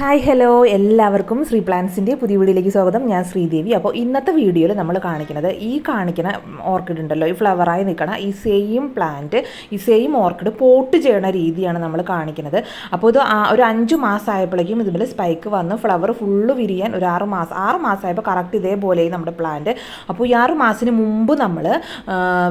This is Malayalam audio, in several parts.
ഹായ് ഹലോ എല്ലാവർക്കും ശ്രീ പ്ലാൻസിന്റെ പുതിയ വീഡിയോയിലേക്ക് സ്വാഗതം. ഞാൻ ശ്രീദേവി അപ്പോൾ ഇന്നത്തെ വീഡിയോയിൽ നമ്മൾ കാണിക്കുന്നത് ഈ കാണിക്കുന്ന ഓർക്കിഡ് ഉണ്ടല്ലോ ഈ ഫ്ലവറായി നിൽക്കണ ഈ സെയിം പ്ലാന്റ് ഈ സെയിം ഓർക്കിഡ് പോട്ട് ചെയ്യണ രീതിയാണ് നമ്മൾ കാണിക്കുന്നത്. അപ്പോൾ ഇത് ഒരു അഞ്ച് മാസമായപ്പോഴേക്കും ഇതിൽ സ്പൈക്ക് വന്ന് ഫ്ലവർ ഫുള്ള് വിരിയാൻ ഒരു ആറ് മാസം ആറ് മാസമായപ്പോൾ കറക്റ്റ് ഇതേപോലെ നമ്മുടെ പ്ലാന്റ് അപ്പോൾ ഈ ആറ് മാസത്തിന് മുമ്പ് നമ്മൾ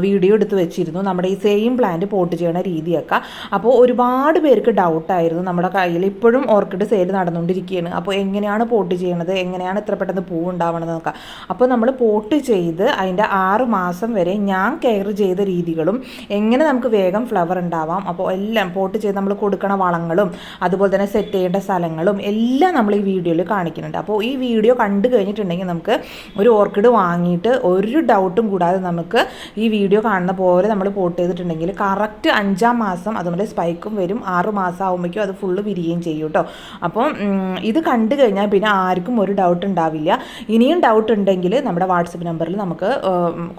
വീഡിയോ എടുത്ത് വെച്ചിരുന്നു. നമ്മുടെ ഈ സെയിം പ്ലാന്റ് പോട്ട് ചെയ്യണ രീതിയൊക്കെ. അപ്പോൾ ഒരുപാട് പേർക്ക് ഡൗട്ടായിരുന്നു നമ്മുടെ കയ്യിൽ ഇപ്പോഴും ഓർക്കിഡ് സെയിൽ നടന്നുകൊണ്ടിരിക്കുകയാണ്. അപ്പോൾ എങ്ങനെയാണ് പോട്ട് ചെയ്യണത്? എങ്ങനെയാണ് ഇത്ര പെട്ടെന്ന് പൂ ഉണ്ടാവണത് നോക്കാം അപ്പോൾ നമ്മൾ പോട്ട് ചെയ്ത് അതിന്റെ ആറ് മാസം വരെ ഞാൻ കെയർ ചെയ്ത രീതികളും എങ്ങനെ നമുക്ക് വേഗം ഫ്ലവർ ഉണ്ടാവാം. അപ്പോൾ എല്ലാം പോട്ട് ചെയ്ത് നമ്മൾ കൊടുക്കണ വളങ്ങളും അതുപോലെ തന്നെ സെറ്റ് ചെയ്യേണ്ട സ്ഥലങ്ങളും എല്ലാം നമ്മൾ ഈ വീഡിയോയിൽ കാണിക്കുന്നുണ്ട്. അപ്പോൾ ഈ വീഡിയോ കണ്ടു കഴിഞ്ഞിട്ടുണ്ടെങ്കിൽ നമുക്ക് ഒരു ഓർക്കിഡ് വാങ്ങിയിട്ട് ഒരു ഡൗട്ടും കൂടാതെ നമുക്ക് ഈ വീഡിയോ കാണുന്ന പോലെ നമ്മൾ പോട്ട് ചെയ്തിട്ടുണ്ടെങ്കിൽ കറക്റ്റ് അഞ്ചാം മാസം അതുപോലെ സ്പൈക്കും വരും. ആറ് മാസം ആകുമ്പോഴേക്കും അത് ഫുള്ള് വിരിയുകയും ചെയ്യും കേട്ടോ. അപ്പോൾ ഉം, ഇത് കണ്ടു കഴിഞ്ഞാൽ പിന്നെ ആർക്കും ഒരു ഡൗട്ട് ഉണ്ടാവില്ല. ഇനിയും ഡൗട്ട് ഉണ്ടെങ്കിൽ നമ്മുടെ വാട്സപ്പ് നമ്പറിൽ നമുക്ക്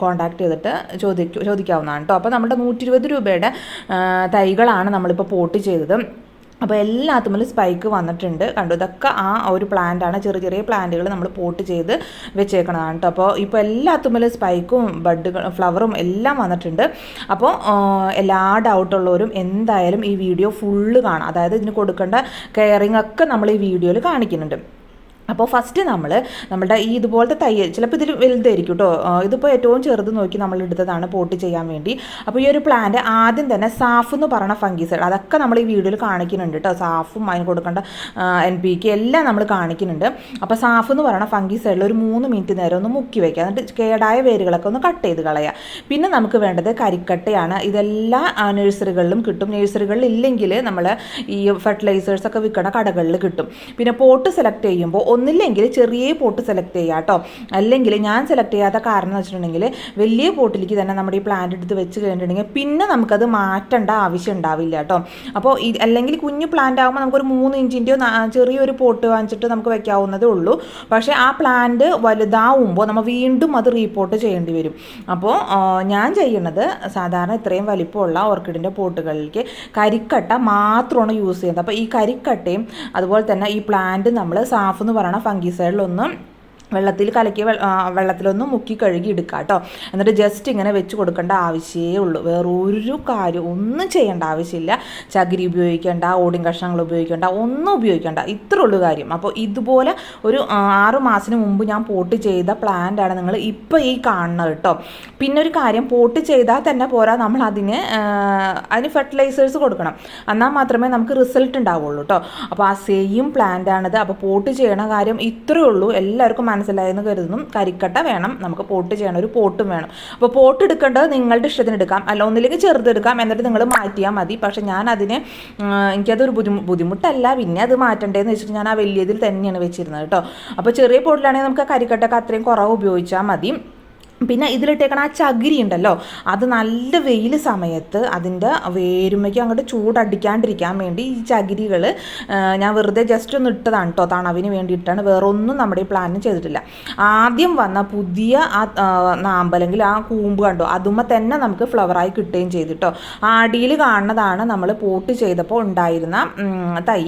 കോൺടാക്ട് ചെയ്തിട്ട് ചോദിക്കും ചോദിക്കാവുന്നതാണ് കേട്ടോ അപ്പോൾ നമ്മുടെ നൂറ്റി രൂപയുടെ തൈകളാണ് നമ്മളിപ്പോൾ പോട്ട് ചെയ്തത്. അപ്പോൾ എല്ലാത്തുമ്മലും സ്പൈക്ക് വന്നിട്ടുണ്ട്. കണ്ടു? ഇതൊക്കെ ആ ഒരു പ്ലാന്റാണ് ചെറിയ ചെറിയ പ്ലാന്റുകൾ നമ്മൾ പോട്ട് ചെയ്ത് വെച്ചേക്കണതാണ് കേട്ടോ അപ്പോൾ ഇപ്പോൾ എല്ലാത്തുമ്മലും സ്പൈക്കും ബഡുകൾ ഫ്ലവറും എല്ലാം വന്നിട്ടുണ്ട്. അപ്പോൾ എല്ലാ ഡൗട്ടുള്ളവരും എന്തായാലും ഈ വീഡിയോ ഫുള്ള് കാണാം. അതായത് ഇതിന് കൊടുക്കേണ്ട കെയറിങ് ഒക്കെ നമ്മൾ ഈ വീഡിയോയിൽ കാണിക്കുന്നുണ്ട്. അപ്പോൾ ഫസ്റ്റ് നമ്മൾ നമ്മുടെ ഈ ഇതുപോലത്തെ തയ്യൽ ചിലപ്പോൾ ഇതിൽ വലുതായിരിക്കും കേട്ടോ ഇതിപ്പോൾ ഏറ്റവും ചെറുത് നോക്കി നമ്മൾ എടുത്തതാണ് പോട്ട് ചെയ്യാൻ വേണ്ടി. അപ്പോൾ ഈ ഒരു പ്ലാന്റ് ആദ്യം തന്നെ സാഫ് എന്ന് പറയുന്ന ഫംഗീസ് അതൊക്കെ നമ്മൾ ഈ വീഡിയോയിൽ കാണിക്കുന്നുണ്ട് കേട്ടോ സാഫും അതിന് കൊടുക്കേണ്ട എൻ പി കെ എല്ലാം നമ്മൾ കാണിക്കുന്നുണ്ട്. അപ്പോൾ സാഫ് എന്ന് പറയുന്ന ഫംഗീസ് ഒരു മൂന്ന് മിനിറ്റ് നേരം ഒന്ന് മുക്കി വയ്ക്കുക എന്നിട്ട് കേടായ വേരുകളൊക്കെ ഒന്ന് കട്ട് ചെയ്ത് കളയുക. പിന്നെ നമുക്ക് വേണ്ടത് കരിക്കട്ടയാണ്. ഇതെല്ലാ നഴ്സറികളിലും കിട്ടും. നഴ്സറികളിൽ ഇല്ലെങ്കിൽ നമ്മൾ ഈ ഫെർട്ടിലൈസേഴ്സ് ഒക്കെ വിൽക്കണ കടകളിൽ കിട്ടും. പിന്നെ പോട്ട് സെലക്ട് ചെയ്യുമ്പോൾ ഒന്നില്ലെങ്കിൽ ചെറിയ പോട്ട് സെലക്ട് ചെയ്യുക കേട്ടോ. അല്ലെങ്കിൽ ഞാൻ സെലക്ട് ചെയ്യാത്ത കാരണം എന്ന് വെച്ചിട്ടുണ്ടെങ്കിൽ വലിയ പോട്ടിലേക്ക് തന്നെ നമ്മുടെ ഈ പ്ലാന്റ് എടുത്ത് വെച്ച് കഴിഞ്ഞിട്ടുണ്ടെങ്കിൽ പിന്നെ നമുക്കത് മാറ്റേണ്ട ആവശ്യം ഉണ്ടാവില്ല കേട്ടോ. അപ്പോൾ അല്ലെങ്കിൽ കുഞ്ഞു പ്ലാന്റ് ആകുമ്പോൾ നമുക്കൊരു മൂന്ന് ഇഞ്ചിന്റെയോ ചെറിയൊരു പോട്ട് വാങ്ങിച്ചിട്ട് നമുക്ക് വെക്കാവുന്നതേ ഉള്ളൂ. പക്ഷേ ആ പ്ലാന്റ് വലുതാവുമ്പോൾ നമ്മൾ വീണ്ടും അത് റീപോർട്ട് ചെയ്യേണ്ടി വരും. അപ്പോൾ ഞാൻ ചെയ്യുന്നത് സാധാരണ ഇത്രയും വലിപ്പമുള്ള ഓർക്കിഡിന്റെ പോട്ടുകളിലേക്ക് കരിക്കട്ട മാത്രമാണ് യൂസ് ചെയ്യുന്നത്. അപ്പോൾ ഈ കരിക്കട്ടയും അതുപോലെ തന്നെ ഈ പ്ലാന്റ് നമ്മൾ സാഫ് എന്ന് പറയുന്ന ഫംഗിസൈഡിലൊന്നും. വെള്ളത്തിൽ കലക്കി വെള്ളത്തിലൊന്നും മുക്കി കഴുകി എടുക്കുക കേട്ടോ എന്നിട്ട് ജസ്റ്റ് ഇങ്ങനെ വെച്ച് കൊടുക്കേണ്ട ആവശ്യമേ ഉള്ളൂ. വേറൊരു കാര്യം ഒന്നും ചെയ്യേണ്ട ആവശ്യമില്ല. ചകിരി ഉപയോഗിക്കേണ്ട ഓടിൻ കഷ്ണങ്ങൾ ഉപയോഗിക്കേണ്ട ഒന്നും ഉപയോഗിക്കേണ്ട. ഇത്രേ ഉള്ളൂ കാര്യം. അപ്പോൾ ഇതുപോലെ ഒരു ആറ് മാസത്തിന് മുമ്പ് ഞാൻ പോട്ട് ചെയ്ത പ്ലാന്റ് ആണ് നിങ്ങൾ ഇപ്പോൾ ഈ കാണുന്നത് കേട്ടോ. പിന്നെ ഒരു കാര്യം പോട്ട് ചെയ്താൽ തന്നെ പോരാ നമ്മൾ അതിന് അതിന് ഫെർട്ടിലൈസേഴ്സ് കൊടുക്കണം. എന്നാൽ മാത്രമേ നമുക്ക് റിസൾട്ട് ഉണ്ടാവുള്ളൂ കേട്ടോ അപ്പോൾ ആ സെയിം പ്ലാന്റ് ആണിത്. അപ്പോൾ പോട്ട് ചെയ്യണ കാര്യം ഇത്രയേ ഉള്ളൂ. എല്ലാവർക്കും മനസ്സിലായെന്ന് കരുതുന്നു. കരിക്കട്ട വേണം നമുക്ക് പോട്ട് ചെയ്യണം ഒരു പോട്ടും വേണം. അപ്പോൾ പോട്ട് എടുക്കേണ്ടത് നിങ്ങളുടെ ഇഷ്ടത്തിന് എടുക്കാം. അല്ല ഒന്നില്ലെങ്കിൽ ചെറുതെടുക്കാം എന്നിട്ട് നിങ്ങൾ മാറ്റിയാൽ മതി. പക്ഷേ ഞാൻ അതിന് എനിക്കതൊരു ബുദ്ധിമു ബുദ്ധിമുട്ടല്ല. പിന്നെ അത് മാറ്റണ്ടേന്ന് വെച്ചിട്ട് ഞാൻ ആ വലിയതിൽ തന്നെയാണ് വെച്ചിരുന്നത് കേട്ടോ. അപ്പോൾ ചെറിയ പോട്ടിലാണെങ്കിൽ നമുക്ക് കരിക്കട്ടൊക്കെ അത്രയും കുറവ് ഉപയോഗിച്ചാൽ മതി. പിന്നെ ഇതിലിട്ടേക്കണ ആ ചകിരി ഉണ്ടല്ലോ അത് നല്ല വെയിൽ സമയത്ത് അതിന്റെ വേരുമയ്ക്ക് അങ്ങോട്ട് ചൂടടിക്കാണ്ടിരിക്കാൻ വേണ്ടി ഈ ചകിരികൾ ഞാൻ വെറുതെ ജസ്റ്റ് ഒന്ന് ഇട്ടതാണ് കേട്ടോ തണവിന് വേണ്ടിയിട്ടാണ്. വേറെ ഒന്നും നമ്മുടെ ഈ പ്ലാനിന് ചെയ്തിട്ടില്ല. ആദ്യം വന്ന പുതിയ ആ ആ, നാമ്പല്ലെങ്കിൽ ആ കൂമ്പ് കണ്ടോ അതുമ്മ തന്നെ നമുക്ക് ഫ്ലവറായി കിട്ടുകയും ചെയ്തിട്ടോ ആടിയിൽ കാണുന്നതാണ് നമ്മൾ പോട്ട് ചെയ്തപ്പോൾ ഉണ്ടായിരുന്ന തൈ.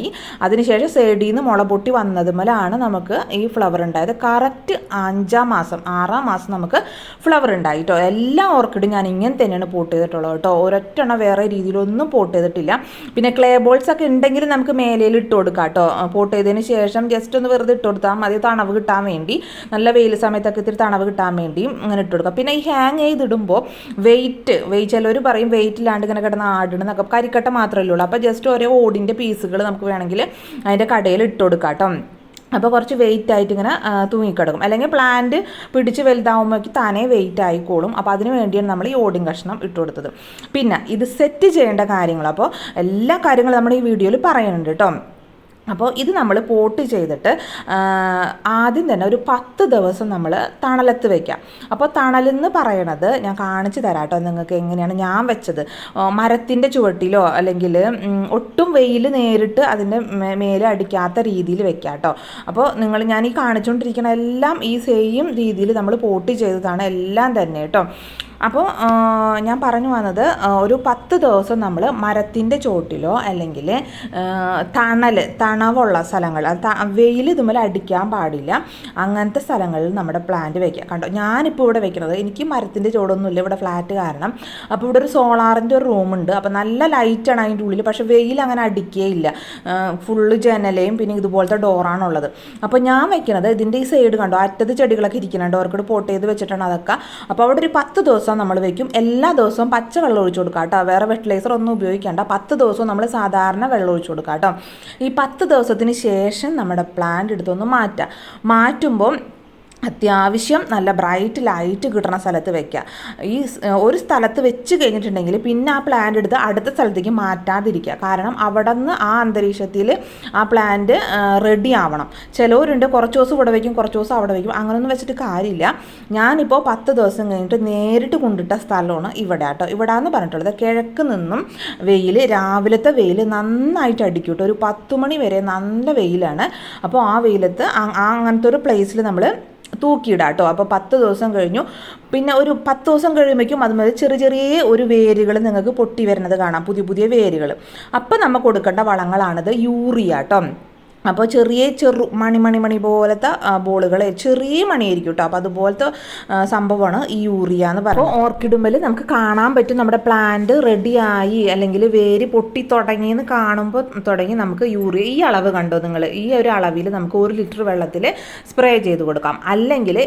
അതിനുശേഷം സൈഡിൽ നിന്ന് മുള പൊട്ടി വന്നതുമലാണ് നമുക്ക് ഈ ഫ്ലവർ ഉണ്ടായത്. കറക്റ്റ് അഞ്ചാം മാസം ആറാം മാസം നമുക്ക് ഫ്ലവർ ഉണ്ടായി കേട്ടോ എല്ലാ ഓർക്കിഡും ഞാൻ ഇങ്ങനെ തന്നെയാണ് പോട്ട് ചെയ്തിട്ടുള്ളത് കേട്ടോ ഒരൊറ്റെണ്ണം വേറെ രീതിയിലൊന്നും പോട്ട് ചെയ്തിട്ടില്ല. പിന്നെ ക്ലേ ബോൾസ് ഒക്കെ ഉണ്ടെങ്കിൽ നമുക്ക് മേലയിൽ ഇട്ട് കൊടുക്കാം കേട്ടോ പോട്ട് ചെയ്തതിന് ശേഷം ജസ്റ്റ് ഒന്ന് വെറുതെ ഇട്ട് കൊടുത്താൽ മതി. തണവ് കിട്ടാൻ വേണ്ടി നല്ല വെയിൽ സമയത്തൊക്കെ ഇത്തിരി തണവ് കിട്ടാൻ വേണ്ടി ഇങ്ങനെ ഇട്ട് കൊടുക്കാം. പിന്നെ ഈ ഹാങ് ചെയ്തിടുമ്പോൾ വെയിറ്റ് വെയിറ്റ് ചിലവർ പറയും വെയിറ്റ് ഇല്ലാണ്ട് ഇങ്ങനെ കിടന്ന് ആടണമെന്നൊക്കെ കരിക്കട്ട മാത്രമല്ലേ ഉള്ളൂ. അപ്പോൾ ജസ്റ്റ് ഓരോ ഓടിന്റെ പീസുകൾ നമുക്ക് വേണമെങ്കിൽ അതിന്റെ കടയിൽ ഇട്ട് കൊടുക്കാം കേട്ടോ അപ്പോൾ കുറച്ച് വെയിറ്റ് ആയിട്ട് ഇങ്ങനെ തൂങ്ങിക്കിടക്കും. അല്ലെങ്കിൽ പ്ലാന്റ് പിടിച്ച് വലുതാവുമ്പോഴേക്ക് താനേ വെയിറ്റ് ആയിക്കോളും. അപ്പോൾ അതിന് വേണ്ടിയാണ് നമ്മൾ ഈ ഓടിൻ കഷ്ണം ഇട്ട് കൊടുത്തത്. പിന്നെ ഇത് സെറ്റ് ചെയ്യേണ്ട കാര്യങ്ങൾ. അപ്പോൾ എല്ലാ കാര്യങ്ങളും നമ്മൾ ഈ വീഡിയോയിൽ പറയുന്നുണ്ട് കേട്ടോ അപ്പോൾ ഇത് നമ്മൾ പോട്ട് ചെയ്തിട്ട് ആദ്യം തന്നെ ഒരു പത്ത് ദിവസം നമ്മൾ തണലത്ത് വയ്ക്കാം അപ്പോൾ തണലെന്ന് പറയണത് ഞാൻ കാണിച്ചു തരാം കേട്ടോ നിങ്ങൾക്ക് എങ്ങനെയാണ് ഞാൻ വെച്ചത്. മരത്തിന്റെ ചുവട്ടിലോ അല്ലെങ്കിൽ ഒട്ടും വെയിൽ നേരിട്ട് അതിന്റെ മേലെ അടിക്കാത്ത രീതിയിൽ വെക്കാം കേട്ടോ. അപ്പോൾ നിങ്ങൾ ഞാൻ ഈ കാണിച്ചുകൊണ്ടിരിക്കുന്ന എല്ലാം ഈ സെയിം രീതിയിൽ നമ്മൾ പോട്ട് ചെയ്തതാണ് എല്ലാം തന്നെ കേട്ടോ. അപ്പോൾ ഞാൻ പറഞ്ഞു വന്നത് ഒരു പത്ത് ദിവസം നമ്മൾ മരത്തിന്റെ ചോട്ടിലോ അല്ലെങ്കിൽ തണൽ തണവുള്ള സ്ഥലങ്ങൾ വെയിൽ ഇതുമല അടിക്കാൻ പാടില്ല. അങ്ങനത്തെ സ്ഥലങ്ങളിൽ നമ്മുടെ പ്ലാന്റ് വെക്കുക കണ്ടോ ഞാനിപ്പോൾ ഇവിടെ വെക്കുന്നത് എനിക്ക് മരത്തിന്റെ ചോടൊന്നുമില്ല ഇവിടെ ഫ്ലാറ്റ് കാരണം. അപ്പോൾ ഇവിടെ ഒരു സോളാറിന്റെ ഒരു റൂമുണ്ട് അപ്പോൾ നല്ല ലൈറ്റാണ് അതിന്റെ ഉള്ളിൽ പക്ഷേ വെയിൽ അങ്ങനെ അടിക്കുകയില്ല ഫുള്ള് ജനലയും പിന്നെ ഇതുപോലത്തെ ഡോറാണുള്ളത് അപ്പോൾ ഞാൻ വെക്കുന്നത് ഇതിന്റെ ഈ സൈഡ് കണ്ടോ അറ്റത്ത് ചെടികളൊക്കെ ഇരിക്കുന്നുണ്ട്. ഡോർക്കോട് പോട്ട് ചെയ്ത് വെച്ചിട്ടാണ് അതൊക്കെ. അപ്പോൾ അവിടെ ഒരു പത്ത് ദിവസം നമ്മൾ വെക്കും. എല്ലാ ദിവസവും പച്ച വെള്ളം ഒഴിച്ചു കൊടുക്കുക കേട്ടോ. വേറെ ഫെർട്ടിലൈസർ ഒന്നും ഉപയോഗിക്കേണ്ട. പത്ത് ദിവസവും നമ്മൾ സാധാരണ വെള്ളം ഒഴിച്ചു കൊടുക്കുക കേട്ടോ. ഈ പത്ത് ദിവസത്തിന് ശേഷം നമ്മുടെ പ്ലാന്റ് എടുത്തൊന്ന് മാറ്റാം മാറ്റുമ്പോൾ അത്യാവശ്യം നല്ല ബ്രൈറ്റ് ലൈറ്റ് കിട്ടുന്ന സ്ഥലത്ത് വെക്കുക ഈ ഒരു സ്ഥലത്ത് വെച്ച് കഴിഞ്ഞിട്ടുണ്ടെങ്കിൽ പിന്നെ ആ പ്ലാന്റ് എടുത്ത് അടുത്ത സ്ഥലത്തേക്ക് മാറ്റാതിരിക്കുക. കാരണം അവിടെ നിന്ന് ആ അന്തരീക്ഷത്തിൽ ആ പ്ലാന്റ് റെഡി ആവണം. ചിലവരുണ്ട് കുറച്ച് ദിവസം ഇവിടെ വയ്ക്കും കുറച്ച് ദിവസം അവിടെ വയ്ക്കും അങ്ങനെയൊന്നും വെച്ചിട്ട് കാര്യമില്ല. ഞാനിപ്പോൾ പത്ത് ദിവസം കഴിഞ്ഞിട്ട് നേരിട്ട് കൊണ്ടിട്ട സ്ഥലമാണ് ഇവിടെ കേട്ടോ. ഇവിടെ എന്ന് പറഞ്ഞിട്ടുള്ളത് കിഴക്ക് നിന്നും വെയിൽ രാവിലത്തെ വെയിൽ നന്നായിട്ട് അടിക്കും കേട്ടോ ഒരു പത്ത് മണി വരെ നല്ല വെയിലാണ്. അപ്പോൾ ആ വെയിലത്ത് അങ്ങനത്തെ ഒരു പ്ലേസിൽ നമ്മൾ തൂക്കിയിടാം കേട്ടോ അപ്പോൾ പത്ത് ദിവസം കഴിഞ്ഞു. പിന്നെ ഒരു പത്ത് ദിവസം കഴിയുമ്പോഴേക്കും അതുമാതിരി ചെറിയ ചെറിയ ഒരു വേരുകൾ നിങ്ങൾക്ക് പൊട്ടി വരുന്നത് കാണാം. പുതിയ പുതിയ വേരുകൾ. അപ്പോൾ നമ്മൾ കൊടുക്കേണ്ട വളങ്ങളാണിത്. യൂറിയ കേട്ടോ അപ്പോൾ ചെറിയ ചെറു മണി മണി മണി പോലത്തെ ബോളുകൾ ചെറിയ മണിയായിരിക്കും കേട്ടോ അപ്പോൾ അതുപോലത്തെ സംഭവമാണ് ഈ യൂറിയ എന്ന് പറയുന്നത്. അപ്പോൾ ഓർക്കിഡുമ്പിൽ നമുക്ക് കാണാൻ പറ്റും നമ്മുടെ പ്ലാന്റ് റെഡിയായി അല്ലെങ്കിൽ വേര് പൊട്ടി തുടങ്ങിയെന്ന് കാണുമ്പോൾ തുടങ്ങി നമുക്ക് യൂറിയ ഈ അളവ് കണ്ടോ നിങ്ങൾ? ഈ ഒരു അളവിൽ നമുക്ക് ഒരു ലിറ്റർ വെള്ളത്തിൽ സ്പ്രേ ചെയ്ത് കൊടുക്കാം. അല്ലെങ്കിൽ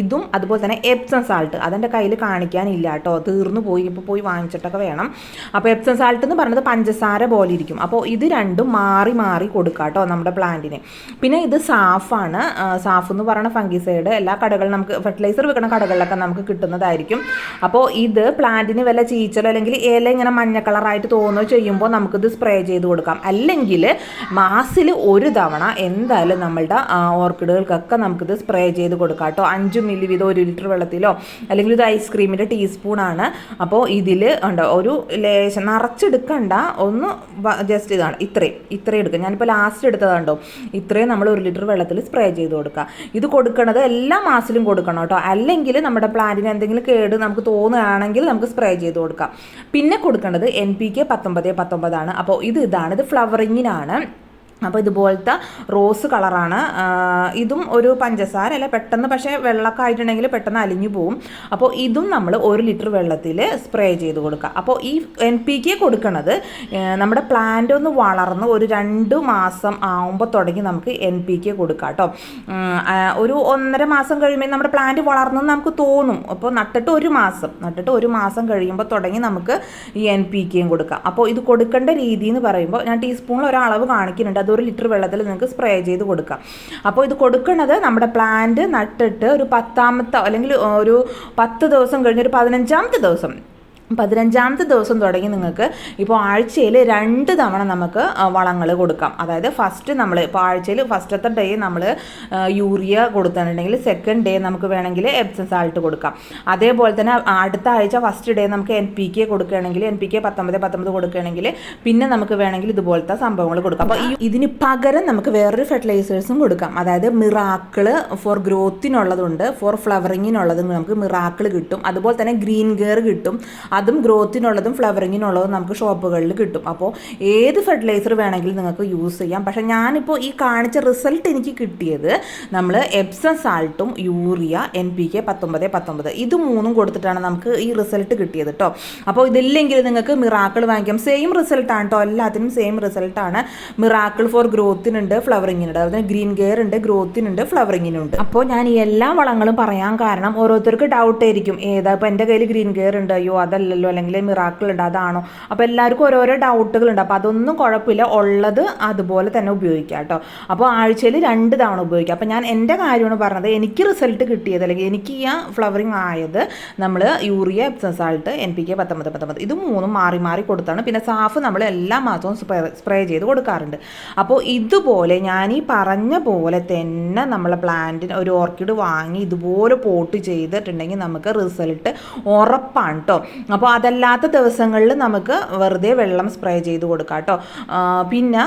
ഇതും അതുപോലെ തന്നെ എപ്സം സാൾട്ട്. അതെന്റെ കയ്യിൽ കാണിക്കാനില്ല കേട്ടോ തീർന്നു പോയി ഇപ്പോൾ പോയി വാങ്ങിച്ചിട്ടൊക്കെ വേണം. അപ്പോൾ എപ്സം സാൾട്ട് എന്ന് പറഞ്ഞത് പഞ്ചസാര പോലെ ഇരിക്കും. അപ്പോൾ ഇത് രണ്ടും മാറി മാറി കൊടുക്കാം കേട്ടോ നമ്മുടെ പ്ലാന്റിന് പിന്നെ ഇത് സാഫാണ്. സാഫ് എന്ന് പറയുന്ന ഫംഗിസൈഡ് എല്ലാ കടകളിലും നമുക്ക് ഫെർട്ടിലൈസർ വെക്കുന്ന കടകളിലൊക്കെ നമുക്ക് കിട്ടുന്നതായിരിക്കും. അപ്പോൾ ഇത് പ്ലാന്റിന് വല്ല ചീച്ചലോ അല്ലെങ്കിൽ ഇല ഇങ്ങനെ മഞ്ഞ കളറായിട്ട് തോന്നുകയോ ചെയ്യുമ്പോൾ നമുക്കിത് സ്പ്രേ ചെയ്ത് കൊടുക്കാം. അല്ലെങ്കിൽ മാസിൽ ഒരു തവണ എന്തായാലും നമ്മളുടെ ഓർക്കിഡുകൾക്കൊക്കെ നമുക്കിത് സ്പ്രേ ചെയ്ത് കൊടുക്കാം കേട്ടോ. അഞ്ച് മില്ലി വീതം ഒരു ലിറ്റർ വെള്ളത്തിലോ അല്ലെങ്കിൽ ഇത് ഐസ്ക്രീമിന്റെ ടീസ്പൂണാണ് അപ്പോൾ ഇതിൽ ഉണ്ടോ ഒരു ലേശം നിറച്ചെടുക്കണ്ട ഒന്ന് ജസ്റ്റ് ഇതാണ്. ഇത്രയും ഇത്രയും എടുക്കുക ഞാനിപ്പോൾ ലാസ്റ്റ് എടുത്തതുണ്ടോ ഇത്രയും നമ്മൾ ഒരു ലിറ്റർ വെള്ളത്തിൽ സ്പ്രേ ചെയ്ത് കൊടുക്കുക. ഇത് കൊടുക്കണത് എല്ലാ മാസത്തിലും കൊടുക്കണം കേട്ടോ. അല്ലെങ്കിൽ നമ്മുടെ പ്ലാന്റിന് എന്തെങ്കിലും കേട് നമുക്ക് തോന്നുകയാണെങ്കിൽ നമുക്ക് സ്പ്രേ ചെയ്ത് കൊടുക്കാം. പിന്നെ കൊടുക്കേണ്ടത് എൻ പി കെ പത്തൊമ്പത് പത്തൊമ്പതാണ്. അപ്പോൾ ഇത് ഇതാണ്. ഇത് ഫ്ലവറിങ്ങിനാണ്. അപ്പോൾ ഇതുപോലത്തെ റോസ് കളറാണ്. ഇതും ഒരു പഞ്ചസാര അല്ല പെട്ടെന്ന് പക്ഷേ വെള്ളമൊക്കെ ആയിട്ടുണ്ടെങ്കിൽ പെട്ടെന്ന് അലിഞ്ഞു പോവും. അപ്പോൾ ഇതും നമ്മൾ ഒരു ലിറ്റർ വെള്ളത്തിൽ സ്പ്രേ ചെയ്ത് കൊടുക്കുക. അപ്പോൾ ഈ എൻ പി കെ കൊടുക്കണത് നമ്മുടെ പ്ലാന്റ് ഒന്ന് വളർന്ന് ഒരു രണ്ട് മാസം ആവുമ്പോൾ തുടങ്ങി നമുക്ക് എൻ പി കെ കൊടുക്കാം കേട്ടോ. ഒരു ഒന്നര മാസം കഴിയുമ്പോൾ നമ്മുടെ പ്ലാന്റ് വളർന്നു നമുക്ക് തോന്നും. അപ്പോൾ നട്ടിട്ട് ഒരു മാസം നട്ടിട്ട് ഒരു മാസം കഴിയുമ്പോൾ തുടങ്ങി നമുക്ക് ഈ എൻ പി കെയും കൊടുക്കാം. അപ്പോൾ ഇത് കൊടുക്കേണ്ട രീതി എന്ന് പറയുമ്പോൾ ഞാൻ ടീസ്പൂണിൽ ഒരളവ് കാണിക്കുന്നുണ്ട്. അതൊരു ലിറ്റർ വെള്ളത്തിൽ നിങ്ങൾക്ക് സ്പ്രേ ചെയ്ത് കൊടുക്കാം. അപ്പോൾ ഇത് കൊടുക്കുന്നത് നമ്മുടെ പ്ലാന്റ് നട്ടിട്ട് ഒരു പത്താമത്തെ അല്ലെങ്കിൽ ഒരു പത്ത് ദിവസം കഴിഞ്ഞ് ഒരു പതിനഞ്ചാമത്തെ ദിവസം. പതിനഞ്ചാമത്തെ ദിവസം തുടങ്ങി നിങ്ങൾക്ക് ഇപ്പോൾ ആഴ്ചയിൽ രണ്ട് തവണ നമുക്ക് വളങ്ങൾ കൊടുക്കാം. അതായത് ഫസ്റ്റ് നമ്മൾ ഇപ്പോൾ ആഴ്ചയിൽ ഫസ്റ്റത്തെ ഡേ നമ്മൾ യൂറിയ കൊടുത്തിട്ടുണ്ടെങ്കിൽ സെക്കൻഡ് ഡേ നമുക്ക് വേണമെങ്കിൽ എപ്സം സാൾട്ട് കൊടുക്കാം. അതേപോലെ തന്നെ അടുത്ത ആഴ്ച ഫസ്റ്റ് ഡേ നമുക്ക് എൻ പി കെ കൊടുക്കുകയാണെങ്കിൽ എൻ പി കെ പത്തൊമ്പത് പത്തൊമ്പത് കൊടുക്കുകയാണെങ്കിൽ പിന്നെ നമുക്ക് വേണമെങ്കിൽ ഇതുപോലത്തെ സംഭവങ്ങൾ കൊടുക്കാം. അപ്പോൾ ഈ ഇതിന് പകരം നമുക്ക് വേറൊരു ഫെർട്ടിലൈസേഴ്സും കൊടുക്കാം. അതായത് മിറാക്കിൾ ഫോർ ഗ്രോത്തിനുള്ളതുണ്ട് ഫോർ ഫ്ലവറിങ്ങിനുള്ളതും നമുക്ക് മിറാക്കിൾ കിട്ടും. അതുപോലെ തന്നെ ഗ്രീൻ ഗെയർ കിട്ടും. അതും ഗ്രോത്തിനുള്ളതും ഫ്ലവറിങ്ങിനുള്ളതും നമുക്ക് ഷോപ്പുകളിൽ കിട്ടും. അപ്പോൾ ഏത് ഫെർട്ടിലൈസർ വേണമെങ്കിലും നിങ്ങൾക്ക് യൂസ് ചെയ്യാം. പക്ഷേ ഞാനിപ്പോൾ ഈ കാണിച്ച റിസൾട്ട് എനിക്ക് കിട്ടിയത് നമ്മൾ എപ്സം സാൾട്ടും യൂറിയ എൻ പി കെ പത്തൊമ്പത് പത്തൊമ്പത്. ഇത് മൂന്നും കൊടുത്തിട്ടാണ് നമുക്ക് ഈ റിസൾട്ട് കിട്ടിയത് കേട്ടോ അപ്പോൾ ഇതില്ലെങ്കിൽ നിങ്ങൾക്ക് മിറാക്കിൾ വാങ്ങിക്കാം. സെയിം റിസൾട്ടാണ് കേട്ടോ എല്ലാത്തിനും സെയിം റിസൾട്ടാണ്. മിറാക്കിൾ ഫോർ ഗ്രോത്തിനുണ്ട് ഫ്ലവറിങ്ങിനുണ്ട്. അതുപോലെ ഗ്രീൻ ഗെയർ ഉണ്ട് ഗ്രോത്തിനുണ്ട് ഫ്ലവറിങ്ങിനുണ്ട്. അപ്പോൾ ഞാൻ ഈ എല്ലാ വളങ്ങളും പറയാൻ കാരണം ഓരോരുത്തർക്ക് ഡൗട്ട് ആയിരിക്കും. ഏതാ ഇപ്പോൾ എന്റെ കയ്യിൽ ഗ്രീൻ ഗെയർ ഉണ്ട്. അയ്യോ അതല്ലല്ലോ അല്ലെങ്കിൽ മിറാക്കിൾ ഉണ്ട് അതാണോ അപ്പോൾ എല്ലാവർക്കും ഓരോരോ ഡൗട്ടുകൾ ഉണ്ട് അപ്പോൾ അതൊന്നും കുഴപ്പമില്ല. ഉള്ളത് അതുപോലെ തന്നെ ഉപയോഗിക്കുക കേട്ടോ. അപ്പോൾ ആഴ്ചയിൽ രണ്ട് തവണ ഉപയോഗിക്കാം. അപ്പോൾ ഞാൻ എന്റെ കാര്യമാണ് പറഞ്ഞത്. എനിക്ക് റിസൾട്ട് കിട്ടിയത് അല്ലെങ്കിൽ എനിക്ക് ഈ ഫ്ലവറിങ് ആയത് നമ്മൾ urea Epsom N P K പത്തൊമ്പത് പത്തൊമ്പത് ഇത് മൂന്നും മാറി മാറി കൊടുത്താണ്. പിന്നെ സാഫ് നമ്മൾ എല്ലാ മാസവും സ്പ്രേ സ്പ്രേ ചെയ്ത് കൊടുക്കാറുണ്ട്. അപ്പോൾ ഇതുപോലെ ഞാൻ ഈ പറഞ്ഞ പോലെ തന്നെ നമ്മളെ പ്ലാന്റിന് ഒരു ഓർക്കിഡ് വാങ്ങി ഇതുപോലെ പോട്ട് ചെയ്തിട്ടുണ്ടെങ്കിൽ നമുക്ക് റിസൾട്ട് ഉറപ്പാണ് കേട്ടോ. അപ്പോൾ അതല്ലാത്ത ദിവസങ്ങളിൽ നമുക്ക് വെറുതെ വെള്ളം സ്പ്രേ ചെയ്ത് കൊടുക്കാം കേട്ടോ. പിന്നെ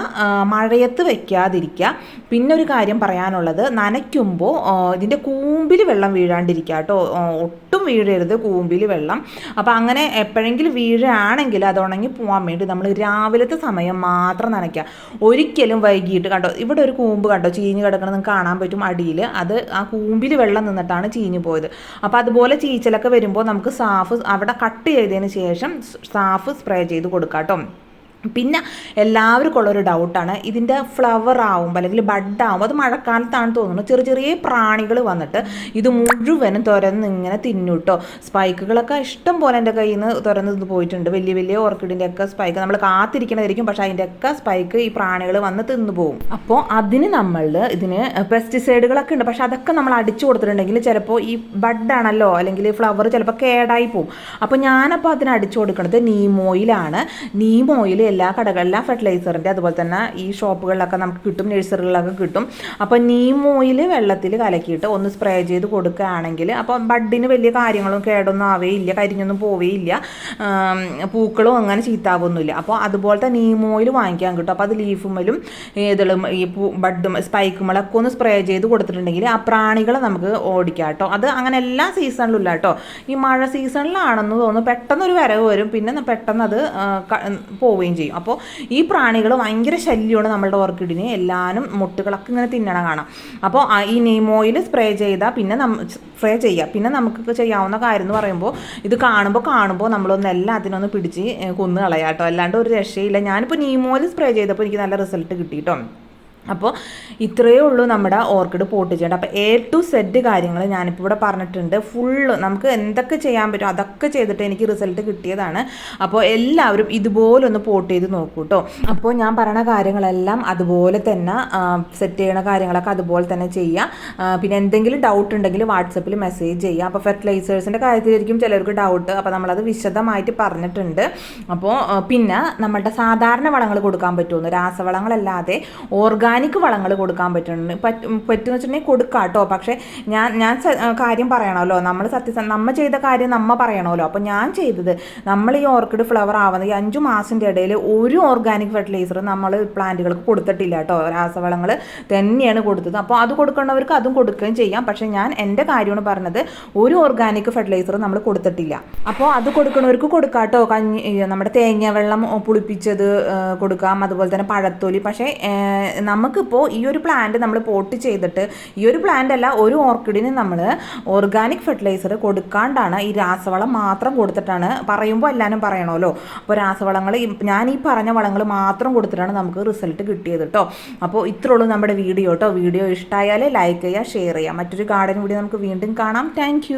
മഴയത്ത് വെക്കാതിരിക്കുക. പിന്നെ ഒരു കാര്യം പറയാനുള്ളത് നനയ്ക്കുമ്പോൾ ഇതിന്റെ കൂമ്പിൽ വെള്ളം വീഴാണ്ടിരിക്കുക കേട്ടോ. ഒട്ടും വീഴരുത് കൂമ്പിൽ വെള്ളം. അപ്പോൾ അങ്ങനെ എപ്പോഴെങ്കിലും വീഴുകയാണെങ്കിൽ അത് ഉണങ്ങി പോകാൻ വേണ്ടി നമ്മൾ രാവിലത്തെ സമയം മാത്രം നനയ്ക്കുക. ഒരിക്കലും വൈകിട്ട് കണ്ടോ ഇവിടെ ഒരു കൂമ്പ് കണ്ടോ ചീഞ്ഞ് കിടക്കണം നിങ്ങൾക്ക് കാണാൻ പറ്റും അടിയിൽ അത് ആ കൂമ്പിൽ വെള്ളം നിന്നിട്ടാണ് ചീഞ്ഞ് പോയത്. അപ്പോൾ അതുപോലെ ചീച്ചലൊക്കെ വരുമ്പോൾ നമുക്ക് സാഫ് അവിടെ കട്ട് ചെയ്തതിന് ശേഷം സ്റ്റാഫ് സ്പ്രേ ചെയ്ത് കൊടുക്കാം കേട്ടോ പിന്നെ എല്ലാവർക്കും ഉള്ളൊരു ഡൗട്ടാണ് ഇതിന്റെ ഫ്ലവർ ആവുമ്പോൾ അല്ലെങ്കിൽ ബഡ് ആവുമ്പോൾ അത് മഴക്കാലത്താണ് തോന്നുന്നത് ചെറിയ ചെറിയ പ്രാണികൾ വന്നിട്ട് ഇത് മുഴുവനും തുരന്ന് ഇങ്ങനെ തിന്നുട്ടോ സ്പൈക്കുകളൊക്കെ ഇഷ്ടം പോലെ എന്റെ കയ്യിൽ നിന്ന് തുരന്ന് പോയിട്ടുണ്ട്. വലിയ വലിയ ഓർക്കിഡിന്റെ ഒക്കെ സ്പൈക്ക് നമ്മൾ കാത്തിരിക്കണതായിരിക്കും. പക്ഷേ അതിന്റെ ഒക്കെ സ്പൈക്ക് ഈ പ്രാണികൾ വന്ന് തിന്നു പോകും അപ്പോൾ അതിന് നമ്മൾ ഇതിന് പെസ്റ്റിസൈഡുകളൊക്കെ ഉണ്ട്. പക്ഷേ അതൊക്കെ നമ്മൾ അടിച്ചു കൊടുത്തിട്ടുണ്ടെങ്കിൽ ചിലപ്പോൾ ഈ ബഡാണല്ലോ അല്ലെങ്കിൽ ഫ്ലവർ ചിലപ്പോൾ കേടായി പോകും അപ്പോൾ ഞാനപ്പോൾ അതിന് അടിച്ചു കൊടുക്കുന്നത് നീമോയിലാണ് നീമോയിൽ എല്ലാ കടകളിലും ഫെർട്ടിലൈസറിന്റെ അതുപോലെ തന്നെ ഈ ഷോപ്പുകളിലൊക്കെ നമുക്ക് കിട്ടും നഴ്സറികളിലൊക്കെ കിട്ടും. അപ്പോൾ നീം ഓയിൽ വെള്ളത്തിൽ കലക്കിയിട്ട് ഒന്ന് സ്പ്രേ ചെയ്ത് കൊടുക്കുകയാണെങ്കിൽ അപ്പോൾ ബഡിന് വലിയ കാര്യങ്ങളും കേടൊന്നും ആവേയില്ല കരിഞ്ഞൊന്നും പോവേയില്ല. പൂക്കളും അങ്ങനെ ചീത്താവൊന്നുമില്ല. അപ്പോൾ അതുപോലത്തെ നീം ഓയിൽ വാങ്ങിക്കാൻ കിട്ടും. അപ്പോൾ അത് ലീഫുമ്മലും ഇതിലും ഈ പൂ ബഡും സ്പൈക്കുമ്മളൊക്കെ ഒന്ന് സ്പ്രേ ചെയ്ത് കൊടുത്തിട്ടുണ്ടെങ്കിൽ ആ പ്രാണികളെ നമുക്ക് ഓടിക്കാം കേട്ടോ. അത് അങ്ങനെ എല്ലാ സീസണിലും ഇല്ല കേട്ടോ. ഈ മഴ സീസണിലാണെന്ന് തോന്നുന്നു പെട്ടെന്നൊരു വരവ് വരും. പിന്നെ പെട്ടെന്ന് അത് പോവുകയും ചെയ്യും. അപ്പോൾ ഈ പ്രാണികൾ ഭയങ്കര ശല്യമാണ് നമ്മളുടെ ഓർക്കിഡിന്. എല്ലാവരും മുട്ടുകളൊക്കെ ഇങ്ങനെ തിന്നണ കാണാം. അപ്പോൾ ഈ നെയ്മോയിൽ സ്പ്രേ ചെയ്താൽ പിന്നെ നമ്മ സ്പ്രേ ചെയ്യുക പിന്നെ നമുക്ക് ചെയ്യാവുന്ന കാര്യം എന്ന് പറയുമ്പോൾ ഇത് കാണുമ്പോൾ കാണുമ്പോൾ നമ്മളൊന്ന് എല്ലാത്തിനൊന്ന് പിടിച്ച് കൊന്നു കൊന്ന് കളയാം കേട്ടോ അല്ലാണ്ട് ഒരു രക്ഷയില്ല. ഞാനിപ്പോൾ നീമോയിൽ സ്പ്രേ ചെയ്തപ്പോൾ എനിക്ക് നല്ല റിസൾട്ട് കിട്ടി കേട്ടോ അപ്പോൾ ഇത്രയേ ഉള്ളൂ നമ്മുടെ ഓർക്കിഡ് പോട്ട് ചെയ്യേണ്ടത് അപ്പോൾ എ ടു സെറ്റ് കാര്യങ്ങൾ ഞാനിപ്പോൾ ഇവിടെ പറഞ്ഞിട്ടുണ്ട്. ഫുള്ള് നമുക്ക് എന്തൊക്കെ ചെയ്യാൻ പറ്റും അതൊക്കെ ചെയ്തിട്ട് എനിക്ക് റിസൾട്ട് കിട്ടിയതാണ്. അപ്പോൾ എല്ലാവരും ഇതുപോലെ ഒന്ന് പോട്ട് ചെയ്ത് നോക്കൂ കേട്ടോ അപ്പോൾ ഞാൻ പറയണ കാര്യങ്ങളെല്ലാം അതുപോലെ തന്നെ സെറ്റ് ചെയ്യണ കാര്യങ്ങളൊക്കെ അതുപോലെ തന്നെ ചെയ്യുക പിന്നെ എന്തെങ്കിലും ഡൗട്ട് ഉണ്ടെങ്കിൽ വാട്സപ്പിൽ മെസ്സേജ് ചെയ്യുക അപ്പോൾ ഫെർട്ടിലൈസേഴ്സിന്റെ കാര്യത്തിലായിരിക്കും ചിലർക്ക് ഡൗട്ട് അപ്പോൾ നമ്മളത് വിശദമായിട്ട് പറഞ്ഞിട്ടുണ്ട്. അപ്പോൾ പിന്നെ നമ്മളുടെ സാധാരണ വളങ്ങൾ കൊടുക്കാൻ പറ്റുമെന്ന് രാസവളങ്ങളല്ലാതെ ഓർഗാനിക് വളങ്ങൾ കൊടുക്കാൻ പറ്റുന്നുണ്ട്. പറ്റും വെച്ചിട്ടുണ്ടെങ്കിൽ കൊടുക്കാം കേട്ടോ പക്ഷേ ഞാൻ ഞാൻ കാര്യം പറയണമല്ലോ. നമ്മൾ സത്യസ നമ്മൾ ചെയ്ത കാര്യം നമ്മൾ പറയണമല്ലോ. അപ്പോൾ ഞാൻ ചെയ്തത് നമ്മൾ ഈ ഓർക്കിഡ് ഫ്ലവർ ആവുന്ന ഈ അഞ്ചു മാസത്തിന്റെ ഇടയിൽ ഒരു ഓർഗാനിക് ഫെർട്ടിലൈസർ നമ്മൾ പ്ലാന്റുകൾക്ക് കൊടുത്തിട്ടില്ല കേട്ടോ. രാസവളങ്ങൾ തന്നെയാണ് കൊടുത്തത്. അപ്പോൾ അത് കൊടുക്കേണ്ടവർക്ക് അതും കൊടുക്കുകയും ചെയ്യാം. പക്ഷേ ഞാൻ എന്റെ കാര്യമാണ് പറഞ്ഞത് ഒരു ഓർഗാനിക് ഫെർട്ടിലൈസർ നമ്മൾ കൊടുത്തിട്ടില്ല. അപ്പോൾ അത് കൊടുക്കുന്നവർക്ക് കൊടുക്കാം കേട്ടോ. കഞ്ഞി നമ്മുടെ തേങ്ങ വെള്ളം പുളിപ്പിച്ചത് കൊടുക്കാം. അതുപോലെ തന്നെ പഴത്തൊലി. പക്ഷേ ആ, നമുക്കിപ്പോൾ ഈ ഒരു പ്ലാന്റ് നമ്മൾ പോട്ട് ചെയ്തിട്ട് ഈ ഒരു പ്ലാന്റ് അല്ല ഒരു ഓർക്കിഡിന് നമ്മൾ ഓർഗാനിക് ഫെർട്ടിലൈസർ കൊടുക്കാണ്ടാണ് ഈ രാസവളം മാത്രം കൊടുത്തിട്ടാണ് പറയുമ്പോൾ എല്ലാവരും പറയണമല്ലോ അപ്പോൾ രാസവളങ്ങൾ ഞാൻ ഈ പറഞ്ഞ വളങ്ങൾ മാത്രം കൊടുത്തിട്ടാണ് നമുക്ക് റിസൾട്ട് കിട്ടിയത് കേട്ടോ അപ്പോൾ ഇത്രേ ഉള്ളൂ നമ്മുടെ വീഡിയോ കേട്ടോ വീഡിയോ ഇഷ്ടമായാൽ ലൈക്ക് ചെയ്യുക ഷെയർ ചെയ്യുക. മറ്റൊരു ഗാർഡൻ വീഡിയോ നമുക്ക് വീണ്ടും കാണാം. താങ്ക്